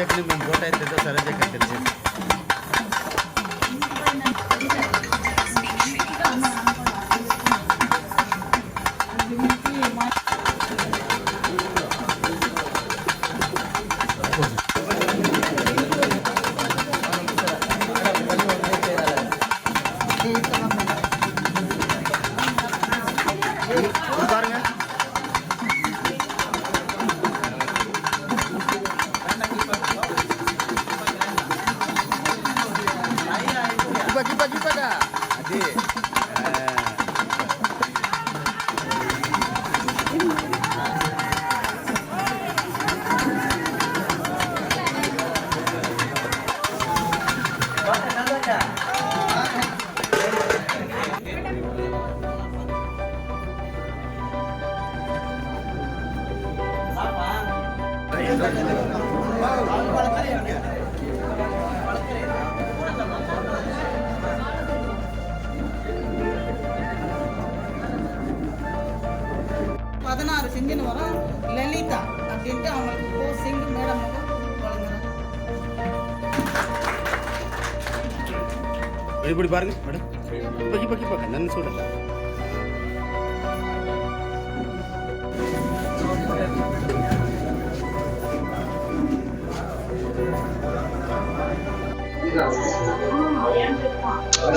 ರಜೆ ಹಾಕಲಿ ನಮ್ಮ ಫೋಟೋ ಐತೆ ಸರ್ ರಜೆ ಹಾಕಿರ್ತೀನಿ ಇಲ್ಲಿ ಬಾರ್ಗಿ ಮೇಡಮ್ ಬಗ್ಗೆ ಬಗ್ಗೆ ಬಗ್ಗೆ ನನ್ನ ಸೂಡಲ್ಲ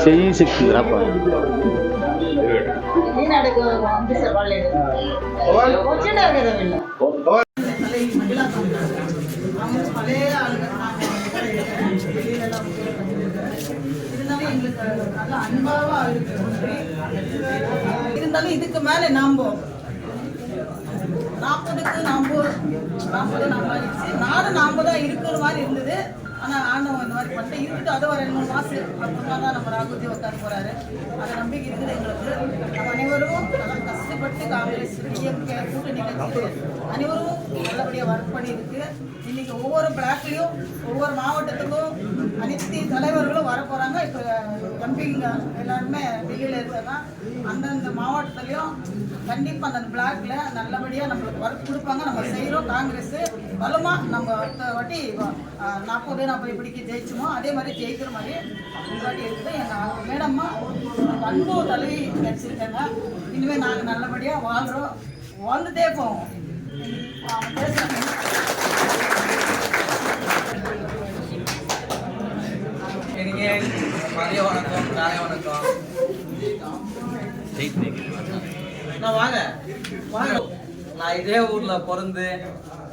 చెయ్యి సిక్కింది రాపా వచ్చిండారు కదా వీళ్ళు அன்பாவா இருக்கு இருந்தாலும் இதுக்கு மேல நாம நாற்பதுக்கு நாம நாற்பது நாம நானும் நாடு நாம தான் இருக்கிற மாதிரி இருந்தது. ஆனால் ஆண்டவன் இந்த மாதிரி பண்ணிட்டு இருந்துட்டு அதை ஒரு ரெண்டு மூணு மாசம் அப்புறமா தான் நம்ம ராகுஜி உட்கார போறாரு. அந்த நம்பிக்கை இருக்குது எங்களுக்கு. நம்ம அனைவரும் நல்லா கஷ்டப்பட்டு காங்கிரஸ் டிஎம்கே கூட்டணி கட்சி அனைவரும் நல்லபடியாக ஒர்க் பண்ணியிருக்கு. இன்னைக்கு ஒவ்வொரு பிளாக்லையும் ஒவ்வொரு மாவட்டத்துக்கும் அனைத்து தலைவர்களும் வர இப்போ எம்பிங்க எல்லாருமே டெல்லியில் இருக்காங்க அந்தந்த மாவட்டத்துலேயும் கண்டிப்பா அந்த பிளாக்ல நல்லபடியா நம்மளுக்கு ஒர்க் கொடுப்பாங்க. நம்ம செய்யறோம் காங்கிரஸ். பலமா நம்ம அடுத்த வாட்டி நாற்பது நாற்பது இப்படிக்கு ஜெயிச்சோமோ அதே மாதிரி ஜெயிக்கிற மாதிரி இந்த வாட்டி இருக்குது எங்க மேடம்மா அன்பு தலைவி நடிச்சிருக்காங்க இனிமே நாங்க நல்லபடியா வாழ்றோம். வாழ்ந்துட்டே போவோம். மதிய வணக்கம் காலை வணக்கம். வாங்க. வாங்க. நான் இதே ஊர்ல பிறந்து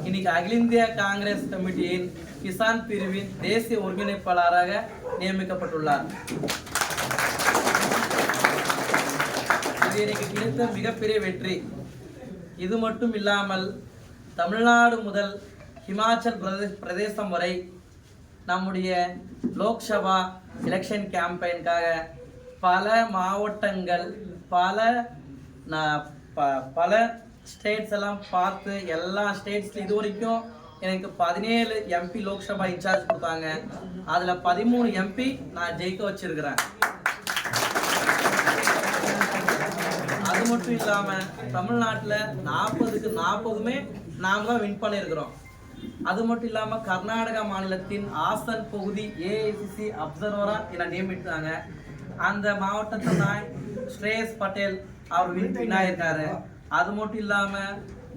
இன்னைக்கு அகில இந்திய காங்கிரஸ் கமிட்டியின் கிசான் பிரிவின் தேசிய ஒருங்கிணைப்பாளராக நியமிக்கப்பட்டுள்ளார். இது எனக்கு கிடைத்த மிகப்பெரிய வெற்றி. இது மட்டும் இல்லாமல் தமிழ்நாடு முதல் ஹிமாச்சல் பிரதேஷ் பிரதேசம் வரை நம்முடைய லோக்சபா எலெக்ஷன் கேம்பெயின்காக பல மாவட்டங்கள் பல நான் ப- பல ஸ்டேட்ஸ் எல்லாம் பார்த்து எல்லா ஸ்டேட்ஸ்லையும் இது வரைக்கும் எனக்கு பதினேழு எம்பி லோக்சபா இன்சார்ஜ் கொடுத்தாங்க. அதில் பதிமூணு எம்பி நான் ஜெயிக்க வச்சிருக்கிறேன். அது மட்டும் இல்லாமல் தமிழ்நாட்டில் நாற்பதுக்கு நாற்பதுமே நாம் தான் வின் பண்ணியிருக்கிறோம் அது மட்டும் இல்லாமல் கர்நாடகா மாநிலத்தின் ஆசன் பகுதி ஏஐசிசி அப்சர்வரா என்னை நியமித்தாங்க. அந்த மாவட்டத்தை தான் ஸ்ரேயஸ் பட்டேல் அவர் வின் ஆயிருக்காரு அது மட்டும் இல்லாம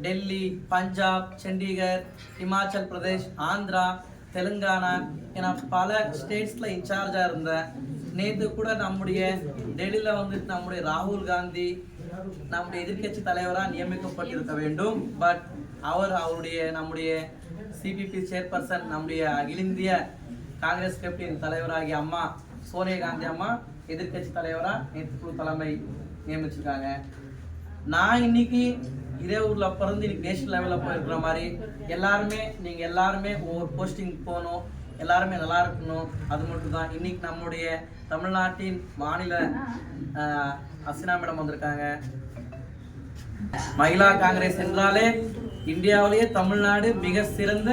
டெல்லி பஞ்சாப் சண்டிகர் இமாச்சல் பிரதேஷ் ஆந்திரா தெலுங்கானா என பல ஸ்டேட்ஸ்ல இன்சார்ஜா இருந்தேன் நேத்து கூட நம்முடைய டெல்லியில வந்துட்டு நம்முடைய ராகுல் காந்தி நம்முடைய எதிர்க்கட்சி தலைவராக நியமிக்கப்பட்டிருக்க வேண்டும். பட் அவர் அவருடைய நம்முடைய சிபிபி சேர்பர்சன் நம்முடைய அகில இந்திய காங்கிரஸ் கமிட்டியின் தலைவராகிய அம்மா சோனியா காந்தி அம்மா எதிர்க்கட்சி தலைவரா நேற்று குழு தலைமை நியமிச்சிருக்காங்க. நான் இன்னைக்கு இதே ஊரில் பிறந்து இன்னைக்கு நேஷனல் லெவலில் போயிருக்கிற மாதிரி எல்லாருமே நீங்கள் எல்லாருமே ஒவ்வொரு போஸ்டிங் போகணும். எல்லாருமே நல்லா இருக்கணும். அது மட்டும் தான் இன்னைக்கு நம்முடைய தமிழ்நாட்டின் மாநில அசினா மேடம் வந்திருக்காங்க. மகிழா காங்கிரஸ் என்றாலே இந்தியாவிலேயே தமிழ்நாடு மிக சிறந்த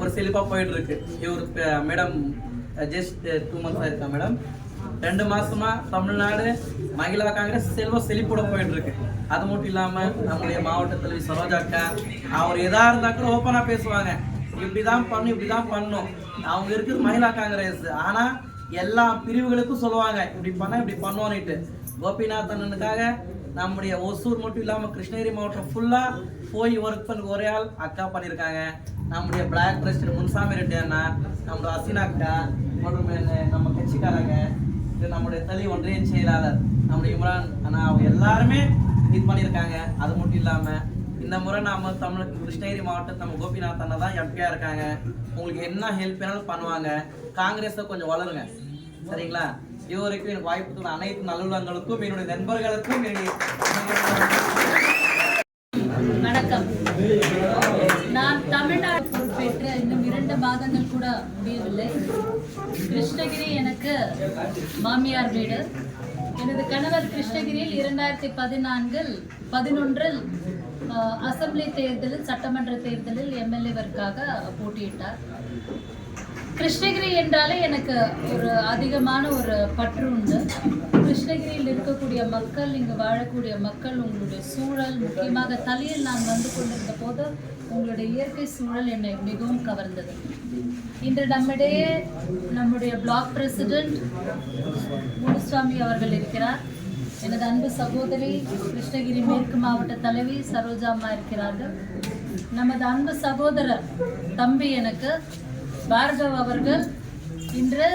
ஒரு செழிப்பாக போயிட்டு இருக்கு. இவர் மேடம் ஜஸ்ட் டூ மந்த்ஸாக இருக்கா மேடம்? ரெண்டு மாசமா தமிழ்நாடு மகிழா காங்கிரஸ் செல்வ செழிப்போட போயிட்டு இருக்கு அது மட்டும் இல்லாம நம்முடைய மாவட்ட தலைவி சரோஜா அக்கா அவர் எதா இருந்தா கூட ஓப்பனா பேசுவாங்க. இப்படிதான் பண்ணும் இப்படிதான் பண்ணும். அவங்க இருக்கிறது மகிழா காங்கிரஸ். ஆனா எல்லா பிரிவுகளுக்கும் சொல்லுவாங்க இப்படி பண்ண இப்படி பண்ணுவோன்னுட்டு கோபிநாத் அண்ணனுக்காக நம்முடைய ஒசூர் மட்டும் இல்லாம கிருஷ்ணகிரி மாவட்டம் ஃபுல்லா போய் ஒர்க் பண்ண ஒரே ஆள் அக்கா பண்ணியிருக்காங்க நம்முடைய பிளாக் பிரஸ்டர் முன்சாமி ரெட்டி அண்ணா நம்முடைய அசினா அக்கா மற்றும் என்ன நம்ம கட்சிக்காரங்க. இது நம்முடைய தளி ஒன்றிய செயலாளர் நம்முடைய இம்ரான் ஆனால் அவங்க எல்லாருமே இது பண்ணியிருக்காங்க. அது மட்டும் இல்லாமல் இந்த முறை நாம தமிழ் கிருஷ்ணகிரி மாவட்டம் நம்ம கோபிநாத் அண்ணா தான் எம்பியா இருக்காங்க. உங்களுக்கு என்ன ஹெல்ப் வேணாலும் பண்ணுவாங்க. காங்கிரஸை கொஞ்சம் வளருங்க. சரிங்களா? இது வரைக்கும் எனக்கு வாய்ப்பு தந்த அனைத்து நல்லுள்ளங்களுக்கும் என்னுடைய நண்பர்களுக்கும். வணக்கம். நான் தமிழ்நாடு மாதங்கள் கூட முடியவில்லை. கிருஷ்ணகிரி எனக்கு மாமியார் வீடு. எனது கணவர் கிருஷ்ணகிரியில் இரண்டாயிரத்தி பதினான்கில் பதினொன்றில் அசம்பிளி தேர்தலில் சட்டமன்ற தேர்தலில் எம்எல்ஏவிற்காக போட்டியிட்டார். கிருஷ்ணகிரி என்றாலே எனக்கு ஒரு அதிகமான ஒரு பற்று உண்டு. கிருஷ்ணகிரியில் இருக்கக்கூடிய மக்கள் இங்கு வாழக்கூடிய மக்கள் உங்களுடைய சூழல் முக்கியமாக தலையில் நான் வந்து கொண்டிருந்த போது உங்களுடைய இயற்கை சூழல் என்னை மிகவும் கவர்ந்தது. இன்று நம்மிடையே நம்முடைய பிளாக் பிரசிடென்ட் முனுசாமி அவர்கள் இருக்கிறார். எனது அன்பு சகோதரி கிருஷ்ணகிரி மேற்கு மாவட்ட தலைவி சரோஜா அம்மா இருக்கிறார்கள். நமது அன்பு சகோதரர் தம்பி எனக்கு பார்கவ் அவர்கள் இன்று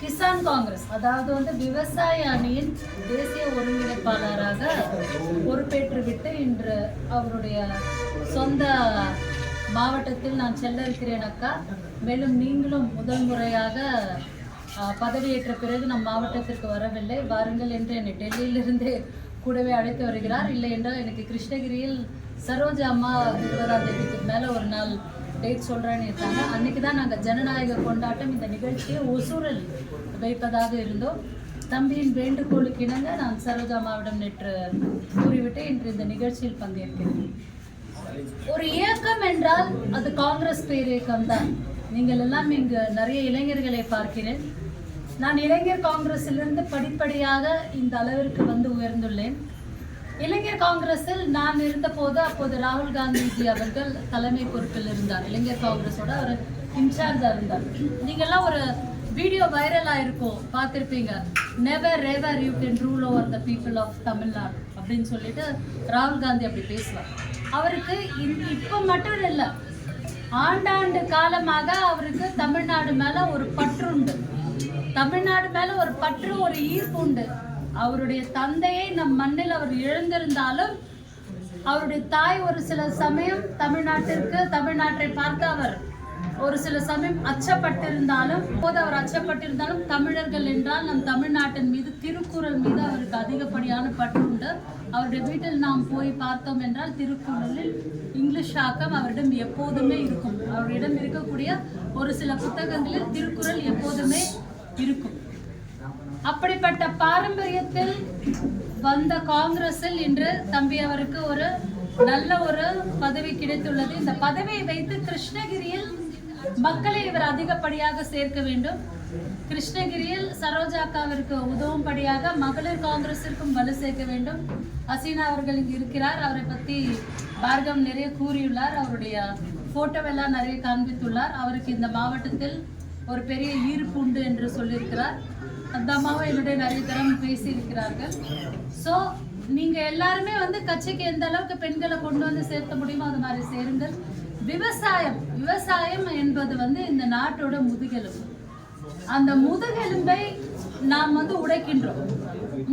கிசான் காங்கிரஸ் அதாவது வந்து விவசாய அணியின் தேசிய ஒருங்கிணைப்பாளராக பொறுப்பேற்று விட்டு இன்று அவருடைய சொந்த மாவட்டத்தில் நான் செல்ல இருக்கிறேன் அக்கா. மேலும் நீங்களும் முதல் முறையாக பதவியேற்ற பிறகு நம் மாவட்டத்திற்கு வரவில்லை. வாருங்கள் என்று என்னை டெல்லியிலிருந்து கூடவே அழைத்து வருகிறார். இல்லை என்றால் எனக்கு கிருஷ்ணகிரியில் சரோஜா அம்மா இருபதாம் தேதிக்கு மேலே ஒரு நாள் டேட் சொல்கிறேன்னு இருக்காங்க. அன்னைக்கு தான் நாங்கள் ஜனநாயக கொண்டாட்டம் இந்த நிகழ்ச்சியை ஒசூரில் வைப்பதாக இருந்தோம். தம்பியின் வேண்டுகோளுக்கு இணங்க நான் சரோஜாமாவிடம் நேற்று கூறிவிட்டு இன்று இந்த நிகழ்ச்சியில் பங்கேற்கிறேன். ஒரு இயக்கம் என்றால் அது காங்கிரஸ் பேரியக்கம் தான். நீங்கள் எல்லாம் இங்கு நிறைய இளைஞர்களை பார்க்கிறேன். நான் இளைஞர் காங்கிரஸிலிருந்து படிப்படியாக இந்த அளவிற்கு வந்து உயர்ந்துள்ளேன். இளைஞர் காங்கிரஸில் நான் இருந்தபோது அப்போது ராகுல் காந்திஜி அவர்கள் தலைமை பொறுப்பில் இருந்தார். இளைஞர் காங்கிரஸோட அவர் இன்சார்ஜா இருந்தார். நீங்கெல்லாம் ஒரு வீடியோ வைரல் இருக்கும் பார்த்திருப்பீங்க. Never ever you can rule over the people of Tamil Nadu அப்படின்னு சொல்லிட்டு ராகுல் காந்தி அப்படி பேசுவார். அவருக்கு இப்போ மட்டும் இல்லை ஆண்டாண்டு காலமாக அவருக்கு தமிழ்நாடு மேலே ஒரு பற்று உண்டு தமிழ்நாடு மேலே ஒரு பற்று ஒரு ஈர்ப்பு உண்டு அவருடைய தந்தையை நம் மண்ணில் அவர் இழந்திருந்தாலும் அவருடைய தாய் ஒரு சில சமயம் தமிழ்நாட்டிற்கு தமிழ்நாட்டை பார்த்து அவர் ஒரு சில சமயம் அச்சப்பட்டிருந்தாலும் போது அவர் அச்சப்பட்டிருந்தாலும் தமிழர்கள் என்றால் நம் தமிழ்நாட்டின் மீது திருக்குறள் மீது அவருக்கு அதிகப்படியான பற்று உண்டு. அவருடைய வீட்டில் நாம் போய் பார்த்தோம் என்றால் திருக்குறளில் இங்கிலீஷ் ஆக்கம் அவரிடம் எப்போதுமே இருக்கும். அவரிடம் இருக்கக்கூடிய ஒரு சில புத்தகங்களில் திருக்குறள் எப்போதுமே இருக்கும். அப்படிப்பட்ட பாரம்பரியத்தில் வந்த காங்கிரஸில் இன்று தம்பி அவருக்கு ஒரு நல்ல ஒரு பதவி கிடைத்துள்ளது. இந்த பதவியை வைத்து கிருஷ்ணகிரியில் மக்களை இவர் அதிகப்படியாக சேர்க்க வேண்டும். கிருஷ்ணகிரியில் சரோஜாக்காவிற்கு உதவும்படியாக மகளிர் காங்கிரஸிற்கும் வலு சேர்க்க வேண்டும். ஹசீனா அவர்கள் இங்கு இருக்கிறார். அவரை பற்றி பார்கவ் நிறைய கூறியுள்ளார். அவருடைய போட்டோவெல்லாம் நிறைய காண்பித்துள்ளார். அவருக்கு இந்த மாவட்டத்தில் ஒரு பெரிய ஈர்ப்பு உண்டு என்று சொல்லியிருக்கிறார். அந்த அம்மாவும் என்னுடைய நிறைய தரம் பேசியிருக்கிறார்கள். ஸோ நீங்க எல்லாருமே வந்து கட்சிக்கு எந்த அளவுக்கு பெண்களை கொண்டு வந்து சேர்த்த முடியுமோ அது மாதிரி சேருங்கள். விவசாயம் விவசாயம் என்பது வந்து இந்த நாட்டோட முதுகெலும்பு. அந்த முதுகெலும்பை நாம் வந்து உடைக்கின்றோம்.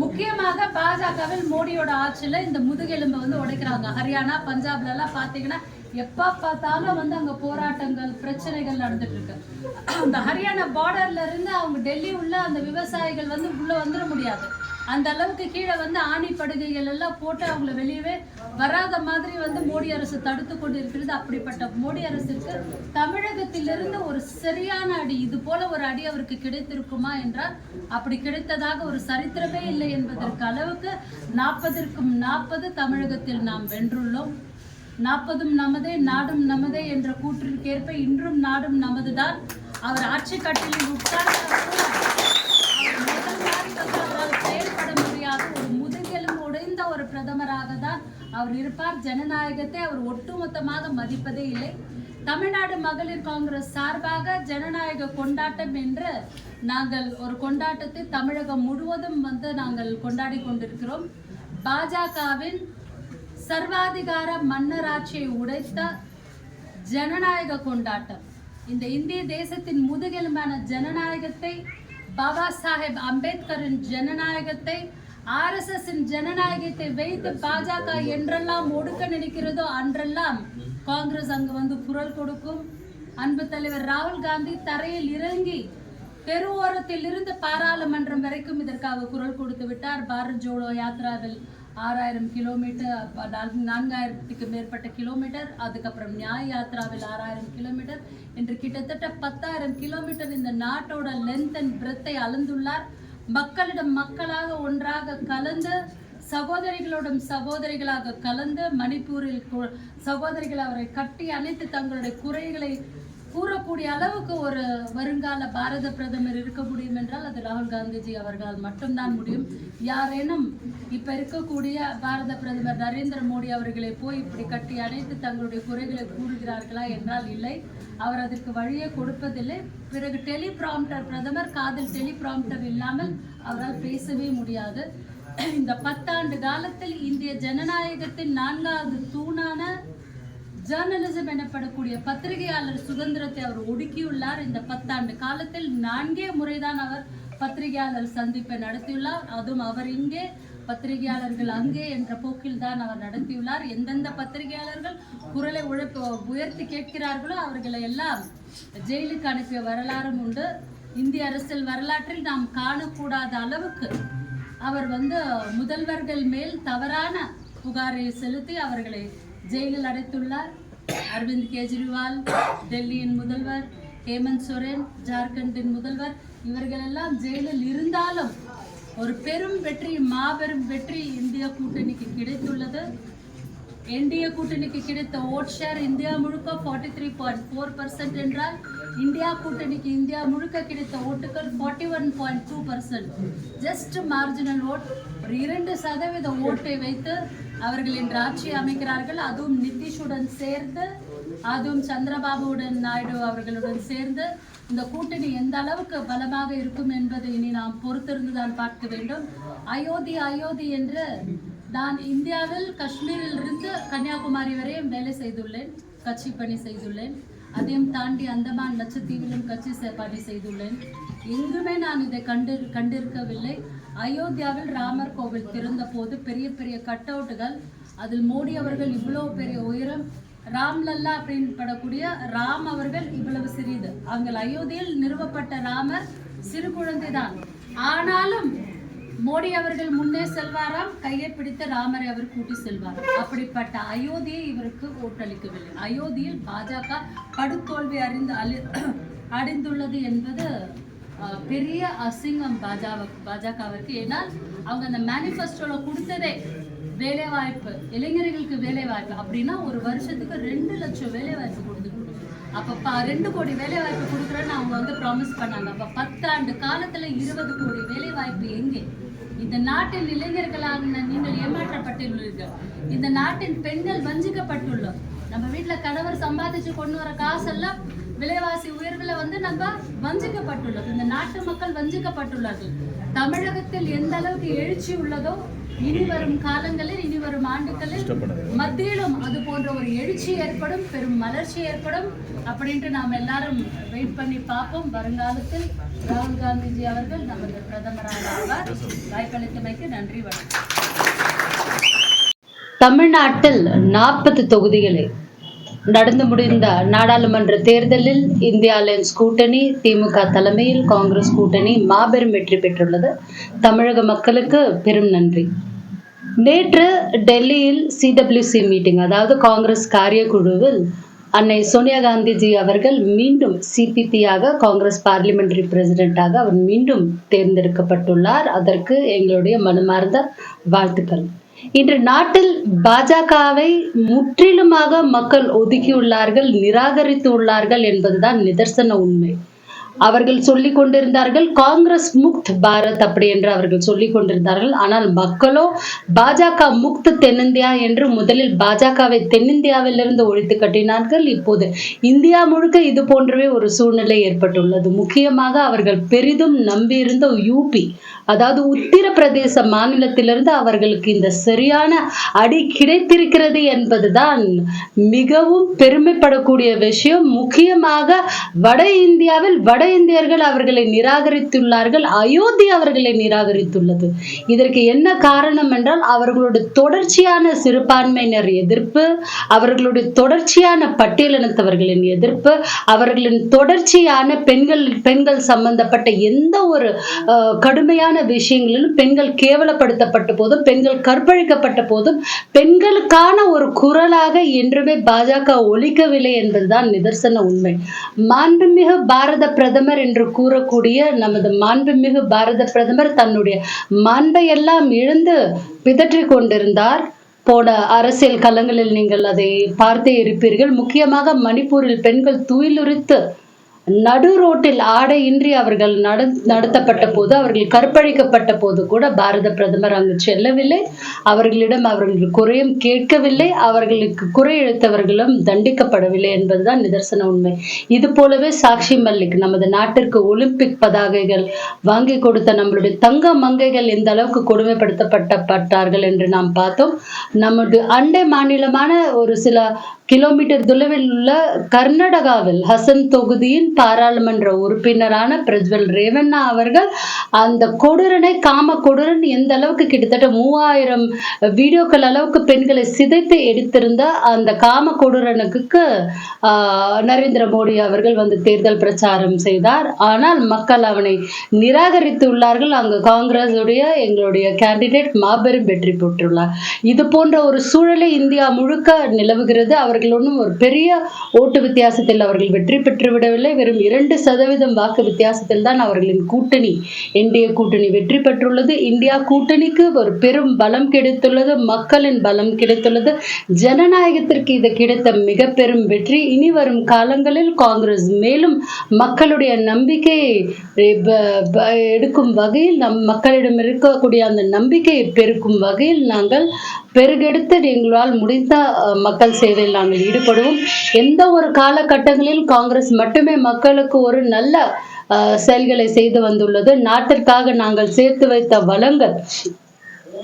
முக்கியமாக பாஜகவில் மோடியோட ஆட்சியில இந்த முதுகெலும்பை வந்து உடைக்கிறாங்க. ஹரியானா பஞ்சாப்ல எல்லாம் பாத்தீங்கன்னா எப்ப பார்த்தாலும் வந்து அங்க போராட்டங்கள் பிரச்சனைகள் நடந்துட்டு இருக்கு. அந்த ஹரியானா பார்டர்ல இருந்து அவங்க டெல்லி உள்ள அந்த விவசாயிகள் வந்து உள்ள வந்துட முடியாது. அந்த அளவுக்கு கீழே வந்து ஆணி படுகைகள் எல்லாம் போட்டு அவங்கள வெளியவே வராத மாதிரி வந்து மோடி அரசு தடுத்து கொண்டு இருக்கிறது அப்படிப்பட்ட மோடி அரசுக்கு தமிழகத்திலிருந்து ஒரு சரியான அடி இது போல ஒரு அடி அவருக்கு கிடைத்திருக்குமா என்றால் அப்படி கிடைத்ததாக ஒரு சரித்திரமே இல்லை என்பதற்கு அளவுக்கு நாற்பதற்கும் நாற்பது தமிழகத்தில் நாம் வென்றுள்ளோம். நாற்பதும் நமதே நாடும் நமதே என்ற கூற்றிற்கேற்ப இன்றும் நாடும் நமதுதான். அவர் ஆட்சி கட்டிலில் உட்கார்ந்தால் செயல்பட முடியாத ஒரு முதுகெலும் உடைந்த ஒரு பிரதமராக தான் அவர் இருப்பார். ஜனநாயகத்தை அவர் ஒட்டுமொத்தமாக மதிப்பதே இல்லை. தமிழ்நாடு மகளிர் காங்கிரஸ் சார்பாக ஜனநாயக கொண்டாட்டம் என்று நாங்கள் ஒரு கொண்டாட்டத்தை தமிழகம் முழுவதும் வந்து நாங்கள் கொண்டாடி கொண்டிருக்கிறோம். பாஜகவின் சர்வாதிகார மன்னராட்சியை உடைத்த ஜனநாயக கொண்டாட்டம். இந்த இந்திய தேசத்தின் முதுகெலும்பான ஜனநாயகத்தை பாபா சாஹேப் அம்பேத்கரின் ஜனநாயகத்தை ஆர்எஸ்எஸ்ஸின் ஜனநாயகத்தை வைத்து பாஜக என்றெல்லாம் ஒடுக்க நினைக்கிறதோ அன்றெல்லாம் காங்கிரஸ் அங்கு வந்து குரல் கொடுக்கும். அன்பு தலைவர் ராகுல் காந்தி தரையில் இறங்கி தெருவோரத்தில் இருந்து பாராளுமன்றம் வரைக்கும் இதற்காக குரல் கொடுத்து விட்டார். பாரத் ஜோடோ யாத்ராவில் ஆறாயிரம் கிலோமீட்டர் நான்காயிரத்துக்கு மேற்பட்ட கிலோமீட்டர் அதுக்கப்புறம் நியாய யாத்ராவில் ஆறாயிரம் கிலோமீட்டர் என்று கிட்டத்தட்ட பத்தாயிரம் கிலோமீட்டர் இந்த நாட்டோட லென்த் அண்ட் பிரெத்தை அளந்துள்ளார். மக்களிடம் மக்களாக ஒன்றாக கலந்து சகோதரிகளோடும் சகோதரிகளாக கலந்து மணிப்பூரில் சகோதரிகள் அவரை கட்டி அணைத்து தங்களுடைய குறைகளை கூறக்கூடிய அளவுக்கு ஒரு வருங்கால பாரத பிரதமர் இருக்க முடியும் என்றால் அது ராகுல் காந்திஜி அவர்களால் மட்டும்தான் முடியும். யாரேனும் இப்ப இருக்கக்கூடிய பாரத பிரதமர் நரேந்திர மோடி அவர்களை போய் இப்படி கட்டி அணைத்து தங்களுடைய குறைகளை கூறுகிறார்களா என்றால் இல்லை. அவர் அதற்கு வழியே கொடுப்பதில்லை. பிறகு டெலிபிராம்டர் பிரதமர் காதில் டெலிபிராம்டர் இல்லாமல் அவரால் பேசவே முடியாது. இந்த பத்தாண்டு காலத்தில் இந்திய ஜனநாயகத்தின் நான்காவது தூணான ஜேர்னலிசம் எனப்படக்கூடிய பத்திரிகையாளர் சுதந்திரத்தை அவர் ஒடுக்கியுள்ளார். இந்த பத்தாண்டு காலத்தில் நான்கே முறைதான் அவர் பத்திரிகையாளர் சந்திப்பை நடத்தியுள்ளார். அதுவும் அவர் இங்கே பத்திரிகையாளர்கள் அங்கே என்ற போக்கில் தான் அவர் நடத்தியுள்ளார். எந்தெந்த பத்திரிகையாளர்கள் குரலை உழைப்பு உயர்த்தி கேட்கிறார்களோ அவர்களை எல்லாம் ஜெயிலுக்கு அனுப்பிய வரலாறும் உண்டு. இந்திய அரசியல் வரலாற்றில் நாம் காணக்கூடாத அளவுக்கு அவர் வந்து முதல்வர்கள் மேல் தவறான புகாரை செலுத்தி அவர்களை ஜெயிலில் அடைத்துள்ளார். அரவிந்த் கெஜ்ரிவால் டெல்லியின் முதல்வர் ஹேமந்த் சோரன் ஜார்க்கண்டின் முதல்வர் இவர்களெல்லாம் ஜெயிலில் இருந்தாலும் ஒரு பெரும் வெற்றி மாபெரும் வெற்றி இந்திய கூட்டணிக்கு கிடைத்துள்ளது. என்டிஏ கூட்டணிக்கு கிடைத்த ஓட் ஷேர் இந்தியா முழுக்க forty three point four percent என்றால் இந்தியா கூட்டணிக்கு இந்தியா முழுக்க கிடைத்த ஓட்டுகள் forty one point two percent just marginal vote இரண்டு சதவீத ஓட்டை வைத்து அவர்கள் இன்று ஆட்சி அமைக்கிறார்கள். அதுவும் நிதிஷுடன் சேர்ந்து அதுவும் சந்திரபாபுடன் நாயுடு அவர்களுடன் சேர்ந்து இந்த கூட்டணி எந்த அளவுக்கு பலமாக இருக்கும் என்பதை இனி நாம் பொறுத்திருந்துதான் பார்க்க வேண்டும். அயோத்தி அயோத்தி என்று நான் இந்தியாவில் காஷ்மீரில் இருந்து கன்னியாகுமரி வரையும் வேலை செய்துள்ளேன் கட்சி பணி செய்துள்ளேன். அதையும் தாண்டி அந்தமான் லட்சத்தீவிலும் கட்சி பணி செய்துள்ளேன். எங்குமே நான் இதை கண்டு கண்டிருக்கவில்லை. அயோத்தியாவில் ராமர் கோவில் திறந்த போது பெரிய பெரிய கட் அவுட்டுகள் அதில் மோடி அவர்கள் இவ்வளோ பெரிய உயரம் ராம்லல்லா அப்படின்னு படக்கூடிய ராம் அவர்கள் இவ்வளவு சிறிது அங்கே அயோத்தியில் நிறுவப்பட்ட ராமர் சிறு குழந்தைதான். ஆனாலும் மோடி அவர்கள் முன்னே செல்வாராம் கையை பிடித்து ராமரை அவர் கூட்டி செல்வார். அப்படிப்பட்ட அயோத்தியை இவருக்கு ஓட்டளிக்கவில்லை. அயோத்தியில் பாஜக படுதோல்வி அறிந்து அழி அடைந்துள்ளது என்பது பெரிய அசிங்கம் பாஜக பாஜகவிற்கு ஏன்னால் அவங்க அந்த மேனிஃபெஸ்டோல கொடுத்ததே வேலை வாய்ப்பு இளைஞர்களுக்கு வேலை வாய்ப்பு அப்படின்னா ஒரு வருஷத்துக்கு ரெண்டு லட்சம் வேலை வாய்ப்பு கொடுத்துட்டு ப- ரெண்டு கோடி வேலை வாய்ப்பு கொடுக்குறேன்னு அவங்க வந்து ப்ராமிஸ் பண்ணாங்க. அப்போ பத்தாண்டு காலத்தில் இருபது கோடி வேலை வாய்ப்பு எங்கே? இந்த நாட்டின் இளைஞர்களாக நீங்கள் ஏமாற்றப்பட்டுள்ளீர்கள். இந்த நாட்டின் பெண்கள் வஞ்சிக்கப்பட்டுள்ளோம். நம்ம வீட்டில் கணவர் சம்பாதிச்சு கொண்டு வர காசெல்லாம் விலைவாசி உயர்வுல வந்து நம்ம வஞ்சிக்கப்பட்டுள்ளோம் இந்த நாட்டு மக்கள் வஞ்சிக்கப்பட்டுள்ளார்கள் தமிழகத்தில் எந்த அளவுக்கு எழுச்சி உள்ளதோ இனி வரும் காலங்களில் இனி வரும் ஆண்டுகளில் மத்தியிலும் அது போன்ற ஒரு எழுச்சி ஏற்படும் பெரும் மலர்ச்சி ஏற்படும் அப்படின்ட்டு நாம் எல்லாரும் வெயிட் பண்ணி பார்ப்போம். வருங்காலத்தில் ராகுல் காந்திஜி அவர்கள் நமது பிரதமராக ஆவார். வாய்ப்பளித்தமைக்கு நன்றி வணக்கம். தமிழ்நாட்டில் நாற்பது தொகுதிகளை நடந்து முடிந்த நாடாளுமன்ற தேர்தலில் இந்தியா அலையன்ஸ் கூட்டணி திமுக தலைமையில் காங்கிரஸ் கூட்டணி மாபெரும் வெற்றி பெற்றுள்ளது. தமிழக மக்களுக்கு பெரும் நன்றி. நேற்று டெல்லியில் சிடபிள்யூசி மீட்டிங் அதாவது காங்கிரஸ் காரியக்குழுவில் அன்னை சோனியா காந்திஜி அவர்கள் மீண்டும் சிபிபியாக காங்கிரஸ் பார்லிமெண்டரி பிரசிடென்ட்டாக அவர் மீண்டும் தேர்ந்தெடுக்கப்பட்டுள்ளார். அதற்கு எங்களுடைய மனமார்ந்த வாழ்த்துக்கள். இன்று நாட்டில் பாஜகவை முற்றிலுமாக மக்கள் ஒதுக்கியுள்ளார்கள் நிராகரித்து உள்ளார்கள் என்பதுதான் நிதர்சன உண்மை. அவர்கள் சொல்லிக் கொண்டிருந்தார்கள் காங்கிரஸ் முக்த் பாரத் அப்படி என்று அவர்கள் சொல்லிக் கொண்டிருந்தார்கள். ஆனால் மக்களோ பாஜக முக்த் தென்னிந்தியா என்று முதலில் பாஜகவை தென்னிந்தியாவிலிருந்து ஒழித்து கட்டினார்கள். இப்போது இந்தியா முழுக்க இது போன்றவே ஒரு சூழ்நிலை ஏற்பட்டுள்ளது. முக்கியமாக அவர்கள் பெரிதும் நம்பியிருந்த யூபி அதாவது உத்தரப்பிரதேச மாநிலத்திலிருந்து அவர்களுக்கு இந்த சரியான அடி கிடைத்திருக்கிறது என்பதுதான் மிகவும் பெருமைப்படக்கூடிய விஷயம். முக்கியமாக வட இந்தியாவில் வட இந்தியர்கள் அவர்களை நிராகரித்துள்ளார்கள். அயோத்தி அவர்களை நிராகரித்துள்ளது. இதற்கு என்ன காரணம் என்றால் அவர்களுடைய தொடர்ச்சியான சிறுபான்மையினர் எதிர்ப்பு அவர்களுடைய தொடர்ச்சியான பட்டியலினத்தவர்களின் எதிர்ப்பு அவர்களின் தொடர்ச்சியான பெண்கள் பெண்கள் சம்பந்தப்பட்ட எந்த ஒரு கடுமையான தவறான விஷயங்களிலும் பெண்கள் கேவலப்படுத்தப்பட்ட போதும் பெண்கள் கற்பழிக்கப்பட்ட போதும் பெண்களுக்கான ஒரு குரலாக என்றுமே பாஜக ஒழிக்கவில்லை என்பதுதான் நிதர்சன உண்மை. மாண்புமிகு பாரத பிரதமர் என்று கூறக்கூடிய நமது மாண்புமிகு பாரத பிரதமர் தன்னுடைய மாண்பை எல்லாம் இழந்து பிதற்றி கொண்டிருந்தார். போன அரசியல் களங்களில் நீங்கள் அதை பார்த்தே இருப்பீர்கள். முக்கியமாக மணிப்பூரில் பெண்கள் துயிலுரித்து நடு ரோட்டில் ஆடையின்றி அவர்கள் நட நடத்தப்பட்ட போது அவர்கள் கற்பழிக்கப்பட்ட போது கூட பாரத பிரதமர் அங்கு செல்லவில்லை. அவர்களிடம் அவர்கள் குறையும் கேட்கவில்லை. அவர்களுக்கு குறை இழுத்தவர்களும் தண்டிக்கப்படவில்லை என்பதுதான் நிதர்சன உண்மை. இது போலவே சாக்ஷி மல்லிக் நமது நாட்டிற்கு ஒலிம்பிக் பதாகைகள் வாங்கி கொடுத்த நம்மளுடைய தங்க மங்கைகள் எந்த அளவுக்கு கொடுமைப்படுத்தப்பட்டப்பட்டார்கள் என்று நாம் பார்த்தோம். நமது அண்டை மாநிலமான ஒரு சில கிலோமீட்டர் தொலைவில் உள்ள கர்நாடகாவில் ஹசன் தொகுதியின் பாராளுமன்ற உறுப்பினரான பிரஜ்வல் ரேவண்ணா அவர்கள் அந்த கொடூரனை காம கொடூரன் எந்த அளவுக்கு கிட்டத்தட்ட மூவாயிரம் வீடியோக்கள் அளவுக்கு பெண்களை சிதைத்து எடுத்திருந்த அந்த காம கொடூரனுக்கு நரேந்திர மோடி அவர்கள் வந்து தேர்தல் பிரச்சாரம் செய்தார். ஆனால் மக்கள் அவனை நிராகரித்து உள்ளார்கள். அங்கு காங்கிரஸ் உடைய எங்களுடைய கேண்டிடேட் மாபெரும் வெற்றி பெற்றுள்ளார். இது போன்ற ஒரு சூழலை இந்தியா முழுக்க நிலவுகிறது. அவர்கள் ஒன்றும் ஒரு பெரிய ஓட்டு வித்தியாசத்தில் அவர்கள் வெற்றி பெற்று விடவில்லை வெறும் இரண்டு சதவீதம் வாக்கு வித்தியாசத்தில் தான் அவர்களின் கூட்டணி என்டிஏ கூட்டணி வெற்றி பெற்றுள்ளது. இந்தியா கூட்டணிக்கு ஒரு பெரும் பலம் கிடைத்துள்ளது மக்களின் பலம் கிடைத்துள்ளது. ஜனநாயகத்திற்கு இது கிடைத்த மிக பெரும் வெற்றி. இனி வரும் காலங்களில் காங்கிரஸ் மேலும் மக்களுடைய நம்பிக்கையை எடுக்கும் வகையில் நம் மக்களிடம் இருக்கக்கூடிய அந்த நம்பிக்கையை பெருக்கும் வகையில் நாங்கள் பெருகெடுத்து எங்களால் முடிந்த மக்கள் சேவையில் நாங்கள் ஈடுபடுவோம். எந்த ஒரு காலகட்டங்களில் காங்கிரஸ் மட்டுமே மக்களுக்கு ஒரு நல்ல அஹ், செயல்களை செய்து வந்துள்ளது. நாட்டிற்காக நாங்கள் சேர்த்து வைத்த வளங்கள்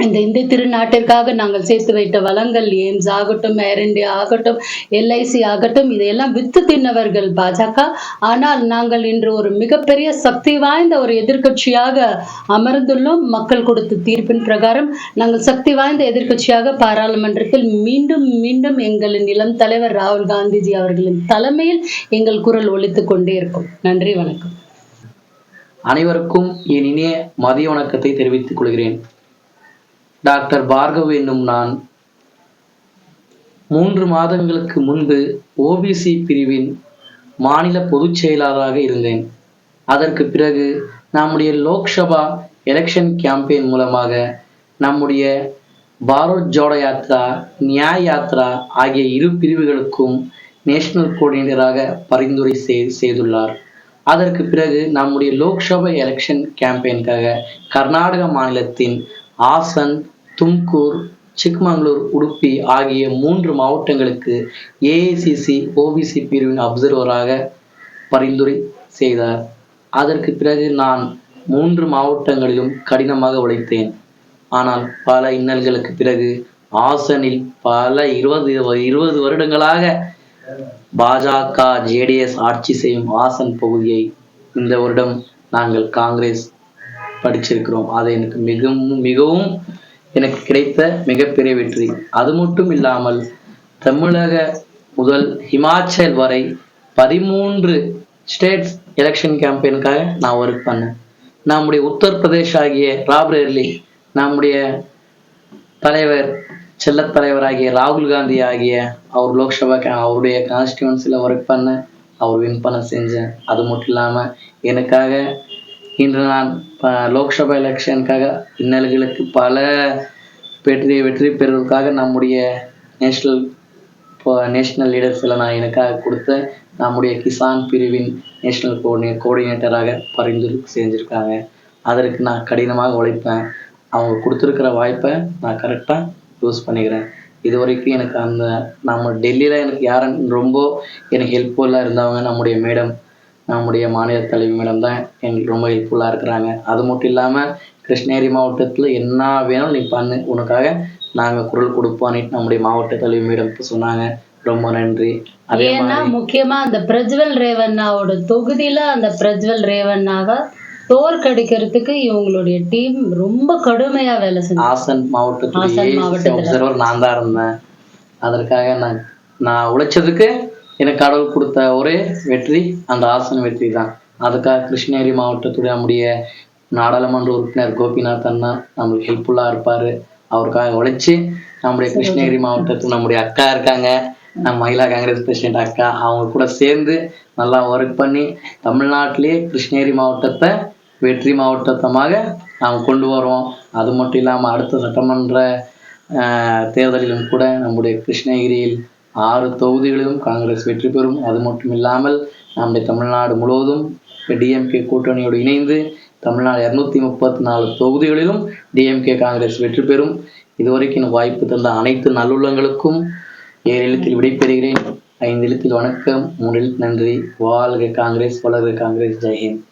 இந்த இந்திய திருநாட்டிற்காக நாங்கள் சேர்த்து வைத்த வளங்கள் எய்ம்ஸ் ஆகட்டும் ஏர் இண்டியா ஆகட்டும் எல்ஐசி ஆகட்டும் இதையெல்லாம் வித்து தின்னவர்கள் பாஜக. ஆனால் நாங்கள் இன்று ஒரு மிகப்பெரிய சக்தி வாய்ந்த ஒரு எதிர்க்கட்சியாக அமர்ந்துள்ளோம். மக்கள் கொடுத்த தீர்ப்பின் பிரகாரம் நாங்கள் சக்தி வாய்ந்த எதிர்க்கட்சியாக பாராளுமன்றத்தில் மீண்டும் மீண்டும் எங்களின் இளம் தலைவர் ராகுல் காந்திஜி அவர்களின் தலைமையில் எங்கள் குரல் ஒழித்து கொண்டே இருக்கும். நன்றி வணக்கம். அனைவருக்கும் என் இனிய மதிய வணக்கத்தை தெரிவித்துக் கொள்கிறேன். டாக்டர் பார்கவ் என்னும் நான் மூன்று மாதங்களுக்கு முன்பு ஓபிசி பிரிவின் மாநில பொதுச் செயலாளராக இருந்தேன். அதற்கு பிறகு நம்முடைய லோக்சபா எலெக்ஷன் கேம்பெயின் மூலமாக நம்முடைய பாரத் ஜோடோ யாத்ரா நியாய் யாத்ரா ஆகிய இரு பிரிவுகளுக்கும் நேஷனல் கோஆர்டினேட்டராக பரிந்துரை செய்துள்ளார். அதற்கு பிறகு நம்முடைய லோக்சபா எலெக்ஷன் கேம்பெயினுக்காக கர்நாடக மாநிலத்தின் ஆசன் தும்கூர் சிக்மங்களூர் உடுப்பி ஆகிய மூன்று மாவட்டங்களுக்கு ஏஐசிசி ஓபிசி பிரிவின் அப்சர்வராக பரிந்துரை செய்தார். அதற்கு பிறகு நான் மூன்று மாவட்டங்களிலும் கடினமாக உழைத்தேன். ஆனால் பல இன்னல்களுக்கு பிறகு ஆசனில் பல இருபது இருபது வருடங்களாக பாஜக ஜேடிஎஸ் ஆட்சி செய்யும் ஆசன் பகுதியை இந்த வருடம் நாங்கள் காங்கிரஸ் படிச்சிருக்கிறோம். அது எனக்கு மிகவும் மிகவும் எனக்கு கிடைத்த மிகப்பெரிய வெற்றி. அது மட்டும் இல்லாமல் தமிழக முதல் ஹிமாச்சல் வரை பதிமூன்று ஸ்டேட்ஸ் எலெக்ஷன் கேம்பெயினுக்காக நான் ஒர்க் பண்ணேன். நம்முடைய உத்தரப்பிரதேஷ் ஆகிய ராப்ரேலி நம்முடைய தலைவர் செல்லத் தலைவராகிய ராகுல் காந்தி ஆகிய அவர் லோக்சபா அவருடைய கான்ஸ்டியூன்சியில் ஒர்க் பண்ண அவர் வின் பண்ண செஞ்சேன். அது மட்டும் இல்லாமல் எனக்காக இன்று நான் லோக்சபா எலெக்ஷனுக்காக இன்னல்களுக்கு பல வெற்றி வெற்றி பெறுவதற்காக நம்முடைய நேஷனல் நேஷனல் லீடர்ஸில் நான் எனக்காக கொடுத்த நம்முடைய கிசான் பிரிவின் நேஷனல் கோஆர்டினே கோஆர்டினேட்டராக பரிந்துரை செஞ்சுருக்காங்க. அதற்கு நான் கடினமாக உழைப்பேன். அவங்க கொடுத்துருக்கிற வாய்ப்பை நான் கரெக்டாக யூஸ் பண்ணிக்கிறேன். இது வரைக்கும் எனக்கு அந்த நம்ம டெல்லியில் எனக்கு யாரும் ரொம்ப எனக்கு ஹெல்ப்ஃபுல்லாக இருந்தவங்க நம்முடைய மேடம் நம்முடைய மாநில தலைவி மேடம் தான் எங்களுக்கு ரொம்ப ஹெல்ப்ஃபுல்லாக இருக்கிறாங்க. அது மட்டும் இல்லாமல் கிருஷ்ணகிரி மாவட்டத்தில் என்ன வேணும் நீ பண்ணு. உனக்காக நாங்கள் குரல் கொடுப்போம் நம்முடைய மாவட்ட தலைவி மேடம் சொன்னாங்க. ரொம்ப நன்றி. ஏன்னா முக்கியமா அந்த பிரஜ்வல் ரேவண்ணாவோட தொகுதியில அந்த பிரஜ்வல் ரேவண்ணாவை தோற்கடிக்கிறதுக்கு இவங்களுடைய டீம் ரொம்ப கடுமையா வேலை செஞ்சு ஆசன் மாவட்டத்துல. நான் தான் இருந்தேன். அதற்காக நான் நான் உழைச்சதுக்கு எனக்கு கடவுள் கொடுத்த ஒரே வெற்றி அந்த ஆசன் வெற்றி தான். அதுக்காக கிருஷ்ணகிரி மாவட்டத்துடைய நம்முடைய நாடாளுமன்ற உறுப்பினர் கோபிநாத் அண்ணா நம்மளுக்கு ஹெல்ப்ஃபுல்லாக இருப்பார். அவருக்காக உழைச்சி நம்முடைய கிருஷ்ணகிரி மாவட்டத்தில் நம்முடைய அக்கா இருக்காங்க. நம்ம மகிழா காங்கிரஸ் பிரசிடென்ட் அக்கா. அவங்க கூட சேர்ந்து நல்லா ஒர்க் பண்ணி தமிழ்நாட்டிலேயே கிருஷ்ணகிரி மாவட்டத்தை வெற்றி மாவட்டத்தமாக நாம் கொண்டு வருவோம். அது மட்டும் இல்லாமல் அடுத்த சட்டமன்ற தேர்தலிலும் கூட நம்முடைய கிருஷ்ணகிரியில் ஆறு தொகுதிகளிலும் காங்கிரஸ் வெற்றி பெறும். அது மட்டும் இல்லாமல் நம்முடைய தமிழ்நாடு முழுவதும் டிஎம்கே கூட்டணியோடு இணைந்து தமிழ்நாடு இரநூத்தி முப்பத்தி நாலு தொகுதிகளிலும் டிஎம்கே காங்கிரஸ் வெற்றி பெறும். இதுவரைக்கும் வாய்ப்பு தந்த அனைத்து நல்லுள்ளங்களுக்கும் ஏழு எழுத்தில் விடைபெறுகிறேன். ஐந்து எழுத்தில் வணக்கம். மூன்று எழுத்து நன்றி. வாழ்க காங்கிரஸ் வளர்க காங்கிரஸ். ஜெய்ஹிந்த்